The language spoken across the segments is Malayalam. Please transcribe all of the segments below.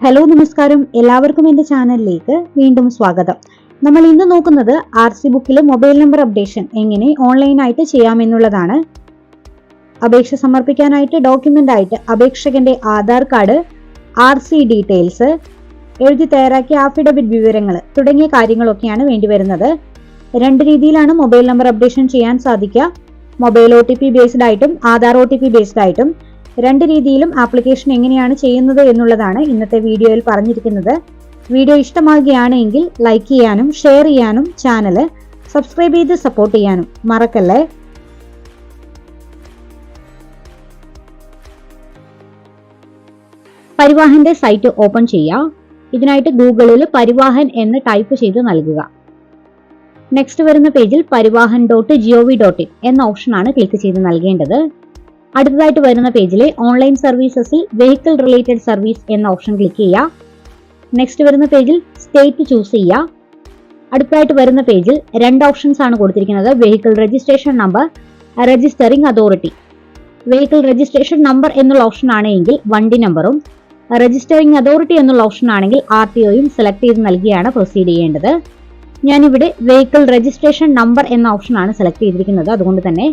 ഹലോ നമസ്കാരം. എല്ലാവർക്കും എന്റെ ചാനലിലേക്ക് വീണ്ടും സ്വാഗതം. നമ്മൾ ഇന്ന് നോക്കുന്നത് ആർ സി ബുക്കിലെ മൊബൈൽ നമ്പർ അപ്ഡേഷൻ എങ്ങനെ ഓൺലൈനായിട്ട് ചെയ്യാമെന്നുള്ളതാണ്. അപേക്ഷ സമർപ്പിക്കാനായിട്ട് ഡോക്യുമെന്റ് ആയിട്ട് അപേക്ഷകന്റെ Aadhaar card R C details എഴുതി തയ്യാറാക്കിയ ആഫിഡവിറ്റ് വിവരങ്ങൾ തുടങ്ങിയ കാര്യങ്ങളൊക്കെയാണ് വേണ്ടിവരുന്നത് രണ്ട് രീതിയിലാണ് മൊബൈൽ നമ്പർ അപ്ഡേഷൻ ചെയ്യാൻ സാധിക്കുക. Mobile O T P based ആയിട്ടും Aadhaar O T P based ആയിട്ടും രണ്ട് രീതിയിലും ആപ്ലിക്കേഷൻ എങ്ങനെയാണ് ചെയ്യുന്നത് എന്നുള്ളതാണ് ഇന്നത്തെ വീഡിയോയിൽ പറഞ്ഞിരിക്കുന്നത്. വീഡിയോ ഇഷ്ടമാകുകയാണെങ്കിൽ ലൈക്ക് ചെയ്യാനും ഷെയർ ചെയ്യാനും ചാനൽ സബ്സ്ക്രൈബ് ചെയ്ത് സപ്പോർട്ട് ചെയ്യാനും മറക്കല്ലേ? പരിവാഹന്റെ സൈറ്റ് ഓപ്പൺ ചെയ്യുക. ഇതിനായിട്ട് ഗൂഗിളിൽ പരിവാഹൻ എന്ന് ടൈപ്പ് ചെയ്ത് നൽകുക. നെക്സ്റ്റ് വരുന്ന പേജിൽ Parivahan dot G O V dot in എന്ന ഓപ്ഷനാണ് ക്ലിക്ക് ചെയ്ത് നൽകേണ്ടത്. അടുത്തതായിട്ട് വരുന്ന പേജിലെ ഓൺലൈൻ സർവീസസിൽ വെഹിക്കിൾ റിലേറ്റഡ് സർവീസ് എന്ന ഓപ്ഷൻ ക്ലിക്ക് ചെയ്യുക. നെക്സ്റ്റ് വരുന്ന പേജിൽ സ്റ്റേറ്റ് ചൂസ് ചെയ്യുക. അടുത്തതായിട്ട് വരുന്ന പേജിൽ രണ്ട് ഓപ്ഷൻസ് ആണ് കൊടുത്തിരിക്കുന്നത്. Vehicle registration number registering authority vehicle registration number എന്നുള്ള ഓപ്ഷൻ ആണെങ്കിൽ വണ്ടി നമ്പറും രജിസ്റ്ററിംഗ് അതോറിറ്റി എന്നുള്ള ഓപ്ഷൻ ആണെങ്കിൽ ആർ ടി ഒയും സെലക്ട് ചെയ്ത് നൽകിയാണ് പ്രൊസീഡ് ചെയ്യേണ്ടത്. ഞാനിവിടെ വെഹിക്കിൾ രജിസ്ട്രേഷൻ നമ്പർ എന്ന ഓപ്ഷനാണ് സെലക്ട് ചെയ്തിരിക്കുന്നത്. അതുകൊണ്ട് തന്നെ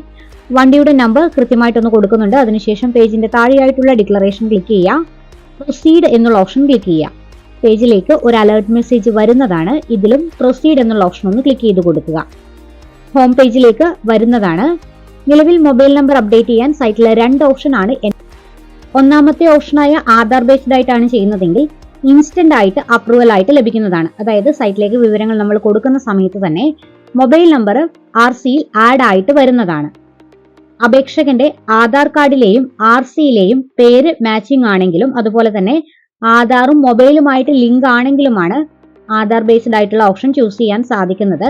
വണ്ടിയുടെ നമ്പർ കൃത്യമായിട്ടൊന്ന് കൊടുക്കുന്നുണ്ട്. അതിനുശേഷം പേജിന്റെ താഴെയായിട്ടുള്ള ഡിക്ലറേഷൻ ക്ലിക്ക് ചെയ്യുക. പ്രൊസീഡ് എന്നുള്ള ഓപ്ഷൻ ക്ലിക്ക് ചെയ്യുക. പേജിലേക്ക് ഒരു അലേർട്ട് മെസ്സേജ് വരുന്നതാണ്. ഇതിലും പ്രൊസീഡ് എന്നുള്ള ഓപ്ഷൻ ഒന്ന് ക്ലിക്ക് ചെയ്ത് കൊടുക്കുക. ഹോം പേജിലേക്ക് വരുന്നതാണ്. നിലവിൽ മൊബൈൽ നമ്പർ അപ്ഡേറ്റ് ചെയ്യാൻ സൈറ്റിലെ രണ്ട് ഓപ്ഷൻ ആണ്. ഒന്നാമത്തെ ഓപ്ഷനായ ആധാർ ബേസ്ഡ് ആയിട്ടാണ് ചെയ്യുന്നതെങ്കിൽ ഇൻസ്റ്റന്റ് ആയിട്ട് അപ്രൂവൽ ആയിട്ട് ലഭിക്കുന്നതാണ്. അതായത് സൈറ്റിലേക്ക് വിവരങ്ങൾ നമ്മൾ കൊടുക്കുന്ന സമയത്ത് തന്നെ മൊബൈൽ നമ്പർ ആർ സിയിൽ ആഡ് ആയിട്ട് വരുന്നതാണ്. അപേക്ഷകന്റെ ആധാർ കാർഡിലെയും ആർ സിയിലെയും പേര് മാച്ചിങ് ആണെങ്കിലും അതുപോലെ തന്നെ ആധാറും മൊബൈലുമായിട്ട് ലിങ്ക് ആണെങ്കിലുമാണ് ആധാർ ബേസ്ഡ് ആയിട്ടുള്ള ഓപ്ഷൻ ചൂസ് ചെയ്യാൻ സാധിക്കുന്നത്.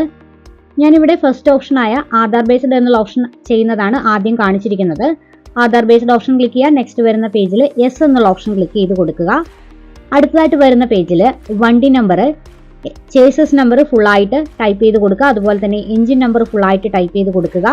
ഞാനിവിടെ ഫസ്റ്റ് ഓപ്ഷനായ ആധാർ ബേസ്ഡ് എന്നുള്ള ഓപ്ഷൻ ചെയ്യുന്നതാണ് ആദ്യം കാണിച്ചിരിക്കുന്നത്. ആധാർ ബേസ്ഡ് ഓപ്ഷൻ ക്ലിക്ക് ചെയ്യുക നെക്സ്റ്റ് വരുന്ന പേജിൽ യെസ് എന്നുള്ള ഓപ്ഷൻ ക്ലിക്ക് ചെയ്ത് കൊടുക്കുക. അടുത്തതായിട്ട് വരുന്ന പേജിൽ വണ്ടി നമ്പർ ചേസസ് നമ്പർ ഫുള്ളായിട്ട് ടൈപ്പ് ചെയ്ത് കൊടുക്കുക. അതുപോലെ തന്നെ എഞ്ചിൻ നമ്പർ ഫുള്ളായിട്ട് ടൈപ്പ് ചെയ്ത് കൊടുക്കുക.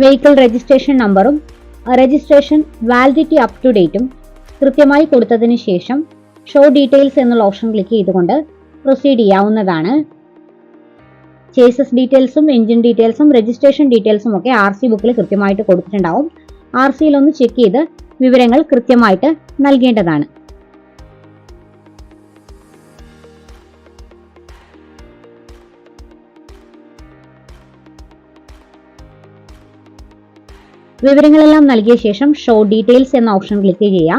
വെഹിക്കിൾ രജിസ്ട്രേഷൻ നമ്പറും രജിസ്ട്രേഷൻ വാലിഡിറ്റി അപ് ടു ഡേറ്റും കൃത്യമായി കൊടുത്തതിന് ശേഷം ഷോ ഡീറ്റെയിൽസ് എന്നുള്ള ഓപ്ഷൻ ക്ലിക്ക് ചെയ്തുകൊണ്ട് പ്രൊസീഡ് ചെയ്യാവുന്നതാണ്. ചേസസ് ഡീറ്റെയിൽസും എഞ്ചിൻ ഡീറ്റെയിൽസും രജിസ്ട്രേഷൻ ഡീറ്റെയിൽസും ഒക്കെ ആർ സി ബുക്കിൽ കൃത്യമായിട്ട് കൊടുത്തിട്ടുണ്ടാവും. ആർ സിയിലൊന്ന് ചെക്ക് ചെയ്ത് വിവരങ്ങൾ കൃത്യമായിട്ട് നൽകേണ്ടതാണ്. വിവരങ്ങളെല്ലാം നൽകിയ ശേഷം ഷോ ഡീറ്റെയിൽസ് എന്ന ഓപ്ഷൻ ക്ലിക്ക് ചെയ്യുക.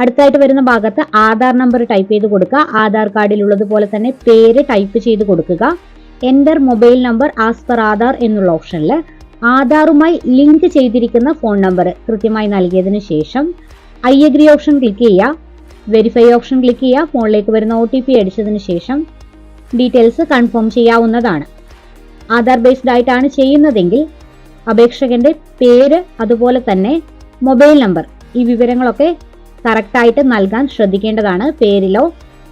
അടുത്തായിട്ട് വരുന്ന ഭാഗത്ത് ആധാർ നമ്പർ ടൈപ്പ് ചെയ്ത് കൊടുക്കുക. ആധാർ കാർഡിലുള്ളതുപോലെ തന്നെ പേര് ടൈപ്പ് ചെയ്ത് കൊടുക്കുക. Enter mobile number as per Aadhaar എന്നുള്ള ഓപ്ഷനിൽ ആധാറുമായി ലിങ്ക് ചെയ്തിരിക്കുന്ന ഫോൺ നമ്പർ കൃത്യമായി നൽകിയതിനു ശേഷം ഐ അഗ്രി ഓപ്ഷൻ ക്ലിക്ക് ചെയ്യുക. വെരിഫൈ ഓപ്ഷൻ ക്ലിക്ക് ചെയ്യുക. ഫോണിലേക്ക് വരുന്ന ഒ ടി പി അടിച്ചതിന് ശേഷം ഡീറ്റെയിൽസ് കൺഫേം ചെയ്യാവുന്നതാണ്. ആധാർ ബേസ്ഡ് ആയിട്ടാണ് ചെയ്യുന്നതെങ്കിൽ അപേക്ഷകന്റെ പേര് അതുപോലെ തന്നെ മൊബൈൽ നമ്പർ ഈ വിവരങ്ങളൊക്കെ കറക്റ്റായിട്ട് നൽകാൻ ശ്രദ്ധിക്കേണ്ടതാണ് പേരിലോ.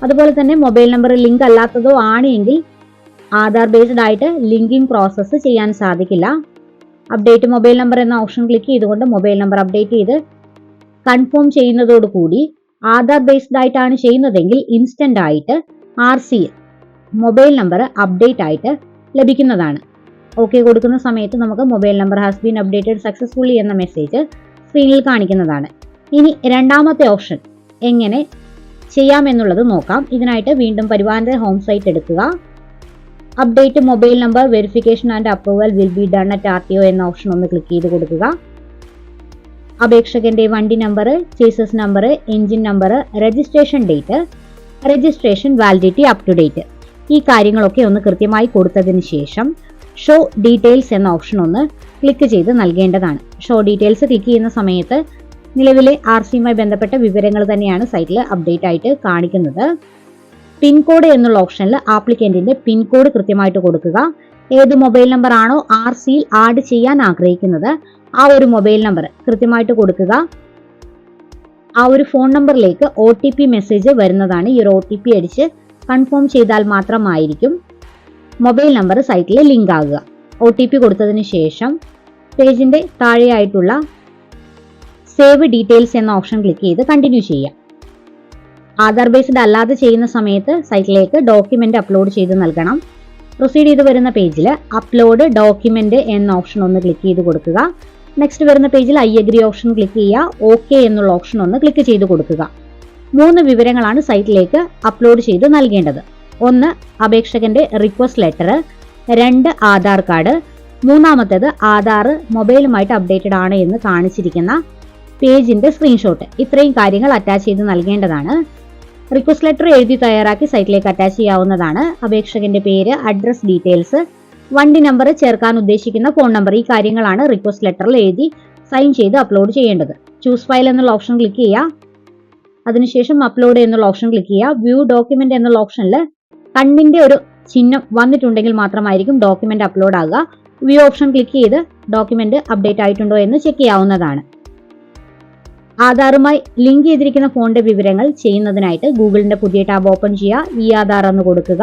അതുപോലെ തന്നെ മൊബൈൽ നമ്പർ ലിങ്ക് അല്ലാത്തതോ ആണ് എങ്കിൽ ആധാർ ബേസ്ഡ് ആയിട്ട് ലിങ്കിങ് പ്രോസസ്സ് ചെയ്യാൻ സാധിക്കില്ല. അപ്ഡേറ്റ് മൊബൈൽ നമ്പർ എന്ന ഓപ്ഷൻ ക്ലിക്ക് ചെയ്തുകൊണ്ട് മൊബൈൽ നമ്പർ അപ്ഡേറ്റ് ചെയ്ത് കൺഫേം ചെയ്യുന്നതോടുകൂടി ആധാർ ബേസ്ഡ് ആയിട്ടാണ് ചെയ്യുന്നതെങ്കിൽ ഇൻസ്റ്റന്റ് ആയിട്ട് R C mobile number update ആയിട്ട് ലഭിക്കുന്നതാണ്. ഓക്കെ കൊടുക്കുന്ന സമയത്ത് നമുക്ക് mobile number has been updated successfully എന്ന മെസ്സേജ് സ്ക്രീനിൽ കാണിക്കുന്നതാണ്. ഇനി രണ്ടാമത്തെ ഓപ്ഷൻ. എങ്ങനെ ചെയ്യാമെന്നുള്ളത് നോക്കാം. ഇതിനായിട്ട് വീണ്ടും പരിവാറിന്റെ ഹോം സൈറ്റ് എടുക്കുക. Update mobile number verification and approval will be done at R T O എന്ന ഓപ്ഷൻ ഒന്ന് ക്ലിക്ക് ചെയ്ത് കൊടുക്കുക. അപേക്ഷകന്റെ വണ്ടി number chassis number engine number registration date registration validity up to date ഈ കാര്യങ്ങളൊക്കെ ഒന്ന് കൃത്യമായി കൊടുത്തതിന് ശേഷം ഷോ ഡീറ്റെയിൽസ് എന്ന ഓപ്ഷൻ ഒന്ന് ക്ലിക്ക് ചെയ്ത് നൽകേണ്ടതാണ്. ഷോ ഡീറ്റെയിൽസ് ക്ലിക്ക് ചെയ്യുന്ന സമയത്ത് നിലവിലെ ആർ സിയുമായി ബന്ധപ്പെട്ട വിവരങ്ങൾ തന്നെയാണ് സൈറ്റിൽ അപ്ഡേറ്റ് ആയിട്ട് കാണിക്കുന്നത്. പിൻകോഡ് എന്നുള്ള ഓപ്ഷനിൽ ആപ്ലിക്കന്റിന്റെ പിൻകോഡ് കൃത്യമായിട്ട് കൊടുക്കുക. ഏത് മൊബൈൽ നമ്പർ ആണോ ആർ സിയിൽ ആഡ് ചെയ്യാൻ ആഗ്രഹിക്കുന്നത് ആ ഒരു മൊബൈൽ നമ്പർ കൃത്യമായിട്ട് കൊടുക്കുക. ആ ഒരു ഫോൺ നമ്പറിലേക്ക് ഒ ടി പി മെസ്സേജ് വരുന്നതാണ് ഈ ഒരു ഒ ടി പി അടിച്ച് കൺഫേം ചെയ്താൽ മാത്രമായിരിക്കും മൊബൈൽ നമ്പർ സൈറ്റിൽ ലിങ്ക് ആകുക. ഒ ടി പി കൊടുത്തതിന് ശേഷം പേജിന്റെ താഴെയായിട്ടുള്ള സേവ് ഡീറ്റെയിൽസ് എന്ന ഓപ്ഷൻ ക്ലിക്ക് ചെയ്ത് കണ്ടിന്യൂ ചെയ്യാം ആധാർ ബേസ്ഡ് അല്ലാതെ ചെയ്യുന്ന സമയത്ത് സൈറ്റിലേക്ക് ഡോക്യുമെന്റ് അപ്ലോഡ് ചെയ്ത് നൽകണം. പ്രൊസീഡ് ചെയ്ത് വരുന്ന പേജിൽ അപ്ലോഡ് ഡോക്യുമെന്റ് എന്ന ഓപ്ഷൻ ഒന്ന് ക്ലിക്ക് ചെയ്ത് കൊടുക്കുക. നെക്സ്റ്റ് വരുന്ന പേജിൽ ഐ അഗ്രി ഓപ്ഷൻ ക്ലിക്ക് ചെയ്യുക. ഓക്കെ എന്നുള്ള ഓപ്ഷൻ ഒന്ന് ക്ലിക്ക് ചെയ്ത് കൊടുക്കുക. മൂന്ന് വിവരങ്ങളാണ് സൈറ്റിലേക്ക് അപ്ലോഡ് ചെയ്ത് നൽകേണ്ടത്. ഒന്ന് അപേക്ഷകന്റെ റിക്വസ്റ്റ് ലെറ്റർ രണ്ട് ആധാർ കാർഡ് മൂന്നാമത്തേത് ആധാർ മൊബൈലുമായിട്ട് അപ്ഡേറ്റഡ് ആണ് എന്ന് കാണിച്ചിരിക്കുന്ന പേജിന്റെ സ്ക്രീൻഷോട്ട് ഇത്രയും കാര്യങ്ങൾ അറ്റാച്ച് ചെയ്ത് നൽകേണ്ടതാണ്. റിക്വസ്റ്റ് ലെറ്റർ എഴുതി തയ്യാറാക്കി സൈറ്റിലേക്ക് അറ്റാച്ച് ചെയ്യാവുന്നതാണ്. അപേക്ഷകന്റെ പേര് അഡ്രസ് ഡീറ്റെയിൽസ് വണ്ടി നമ്പർ ചേർക്കാൻ ഉദ്ദേശിക്കുന്ന ഫോൺ നമ്പർ ഈ കാര്യങ്ങളാണ് റിക്വസ്റ്റ് ലെറ്ററിൽ എഴുതി സൈൻ ചെയ്ത് അപ്ലോഡ് ചെയ്യേണ്ടത്. ചൂസ് ഫയൽ എന്നുള്ള ഓപ്ഷൻ ക്ലിക്ക് ചെയ്യുക. അതിനുശേഷം അപ്ലോഡ് എന്നുള്ള ഓപ്ഷൻ ക്ലിക്ക് ചെയ്യുക. വ്യൂ ഡോക്യുമെന്റ് എന്നുള്ള ഓപ്ഷനിൽ കണ്ണിന്റെ ഒരു ചിഹ്നം വന്നിട്ടുണ്ടെങ്കിൽ മാത്രമായിരിക്കും ഡോക്യുമെന്റ് അപ്ലോഡ് ആകുക. വ്യൂ ഓപ്ഷൻ ക്ലിക്ക് ചെയ്ത് ഡോക്യുമെന്റ് അപ്ഡേറ്റ് ആയിട്ടുണ്ടോ എന്ന് ചെക്ക് ചെയ്യാവുന്നതാണ്. ആധാറുമായി ലിങ്ക് ചെയ്തിരിക്കുന്ന ഫോണിന്റെ വിവരങ്ങൾ ചെയ്യുന്നതിനായിട്ട് ഗൂഗിളിന്റെ പുതിയ ടാബ് ഓപ്പൺ ചെയ്യുക ഇ ആധാർ എന്ന് കൊടുക്കുക.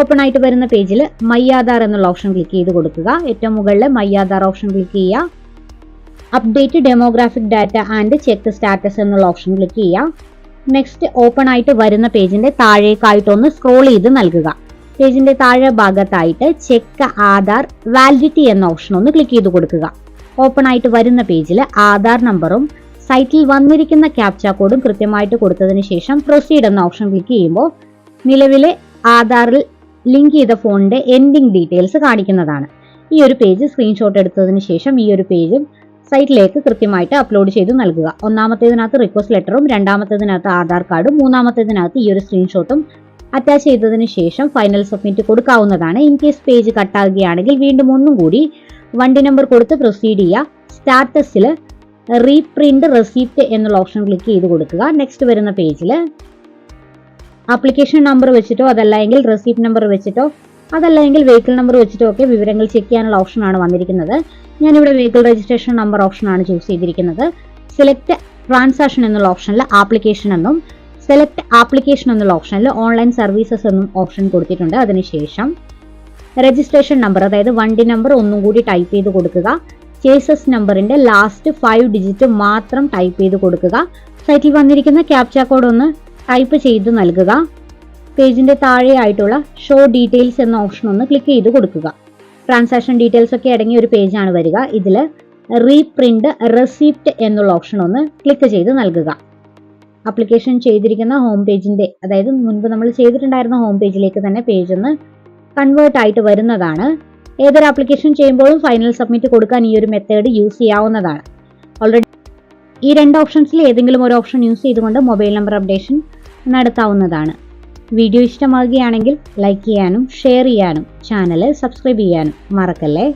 ഓപ്പൺ ആയിട്ട് വരുന്ന പേജിൽ മൈ ആധാർ എന്നുള്ള ഓപ്ഷൻ ക്ലിക്ക് ചെയ്ത് കൊടുക്കുക. ഏറ്റവും മുകളിൽ മൈ ആധാർ ഓപ്ഷൻ ക്ലിക്ക് ചെയ്യുക. Update demographic data and check status എന്നുള്ള ഓപ്ഷൻ ക്ലിക്ക് ചെയ്യുക. നെക്സ്റ്റ് ഓപ്പൺ ആയിട്ട് വരുന്ന പേജിന്റെ താഴേക്കായിട്ടൊന്ന് സ്ക്രോൾ ചെയ്ത് നൽകുക. പേജിന്റെ താഴെ ഭാഗത്തായിട്ട് ചെക്ക് ആധാർ വാലിഡിറ്റി എന്ന ഓപ്ഷൻ ഒന്ന് ക്ലിക്ക് ചെയ്ത് കൊടുക്കുക. ഓപ്പൺ ആയിട്ട് വരുന്ന പേജിൽ ആധാർ നമ്പറും സൈറ്റിൽ വന്നിരിക്കുന്ന ക്യാപ്ച കോഡും കൃത്യമായിട്ട് കൊടുത്തതിന് ശേഷം പ്രൊസീഡ് എന്ന ഓപ്ഷൻ ക്ലിക്ക് ചെയ്യുമ്പോൾ നിലവിലെ ആധാറിൽ ലിങ്ക് ചെയ്ത ഫോണിന്റെ എൻഡിങ് ഡീറ്റെയിൽസ് കാണിക്കുന്നതാണ്. ഈ ഒരു പേജ് സ്ക്രീൻഷോട്ട് എടുത്തതിന് ശേഷം ഈ ഒരു പേജും സൈറ്റിലേക്ക് കൃത്യമായിട്ട് അപ്ലോഡ് ചെയ്ത് നൽകുക. ഒന്നാമത്തേതിനകത്ത് റിക്വസ്റ്റ് ലെറ്ററും രണ്ടാമത്തേതിനകത്ത് ആധാർ കാർഡും മൂന്നാമത്തേതിനകത്ത് ഈ ഒരു സ്ക്രീൻഷോട്ടും അറ്റാച്ച് ചെയ്തതിന് ശേഷം ഫൈനൽ സബ്മിറ്റ് കൊടുക്കാവുന്നതാണ്. ഇൻ കേസ് പേജ് കട്ടാകുകയാണെങ്കിൽ വീണ്ടും ഒന്നും കൂടി വണ്ടി നമ്പർ കൊടുത്ത് പ്രൊസീഡ് ചെയ്യുക. സ്റ്റാറ്റസിൽ റീപ്രിന്റ് റെസിപ്റ്റ് എന്നുള്ള ഓപ്ഷൻ ക്ലിക്ക് ചെയ്ത് കൊടുക്കുക. നെക്സ്റ്റ് വരുന്ന പേജിൽ ആപ്ലിക്കേഷൻ നമ്പർ വെച്ചിട്ടോ അതല്ല എങ്കിൽ റെസിപ്റ്റ് നമ്പർ വെച്ചിട്ടോ അതല്ല എങ്കിൽ വെഹിക്കിൾ നമ്പർ വെച്ചിട്ടോ ഒക്കെ വിവരങ്ങൾ ചെക്ക് ചെയ്യാനുള്ള ഓപ്ഷനാണ് വന്നിരിക്കുന്നത്. ഞാനിവിടെ വെഹിക്കിൾ രജിസ്ട്രേഷൻ നമ്പർ ഓപ്ഷനാണ് ചൂസ് ചെയ്തിരിക്കുന്നത്. സെലക്ട് ട്രാൻസാക്ഷൻ എന്നുള്ള ഓപ്ഷനിൽ ആപ്ലിക്കേഷൻ എന്നും സെലക്ട് ആപ്ലിക്കേഷൻ എന്നുള്ള ഓപ്ഷനിൽ ഓൺലൈൻ സർവീസസ് എന്നും ഓപ്ഷൻ കൊടുത്തിട്ടുണ്ട്. അതിനുശേഷം രജിസ്ട്രേഷൻ നമ്പർ അതായത് വണ്ടി നമ്പർ ഒന്നും കൂടി ടൈപ്പ് ചെയ്ത് കൊടുക്കുക. ചേസസ് നമ്പറിന്റെ ലാസ്റ്റ് ഫൈവ് ഡിജിറ്റ് മാത്രം ടൈപ്പ് ചെയ്ത് കൊടുക്കുക. സൈറ്റിൽ വന്നിരിക്കുന്ന ക്യാപ്ച കോഡ് ഒന്ന് ടൈപ്പ് ചെയ്ത് നൽകുക. പേജിന്റെ താഴെയായിട്ടുള്ള ഷോ ഡീറ്റെയിൽസ് എന്ന ഓപ്ഷൻ ഒന്ന് ക്ലിക്ക് ചെയ്ത് കൊടുക്കുക. ട്രാൻസാക്ഷൻ ഡീറ്റെയിൽസ് ഒക്കെ അടങ്ങിയ ഒരു പേജാണ് വരിക. ഇതിൽ റീപ്രിന്റ് റെസിപ്റ്റ് എന്നുള്ള ഓപ്ഷൻ ഒന്ന് ക്ലിക്ക് ചെയ്ത് നൽകുക. അപ്ലിക്കേഷൻ ചെയ്തിരിക്കുന്ന ഹോം പേജിന്റെ അതായത് മുൻപ് നമ്മൾ ചെയ്തിട്ടുണ്ടായിരുന്ന ഹോം പേജിലേക്ക് തന്നെ പേജ് ഒന്ന് കൺവേർട്ട് ആയിട്ട് വരുന്നതാണ്. ഏതൊരു ആപ്ലിക്കേഷൻ ചെയ്യുമ്പോഴും ഫൈനൽ സബ്മിറ്റ് കൊടുക്കാൻ ഈ ഒരു മെത്തേഡ് യൂസ് ചെയ്യാവുന്നതാണ്. ഓൾറെഡി ഈ രണ്ട് ഓപ്ഷൻസിൽ ഏതെങ്കിലും ഒരു ഓപ്ഷൻ യൂസ് ചെയ്തുകൊണ്ട് മൊബൈൽ നമ്പർ അപ്ഡേഷൻ നടത്താവുന്നതാണ്. വീഡിയോ ഇഷ്ടമാകുകയാണെങ്കിൽ ലൈക്ക് ചെയ്യാനും ഷെയർ ചെയ്യാനും ചാനൽ സബ്സ്ക്രൈബ് ചെയ്യാനും മറക്കല്ലേ?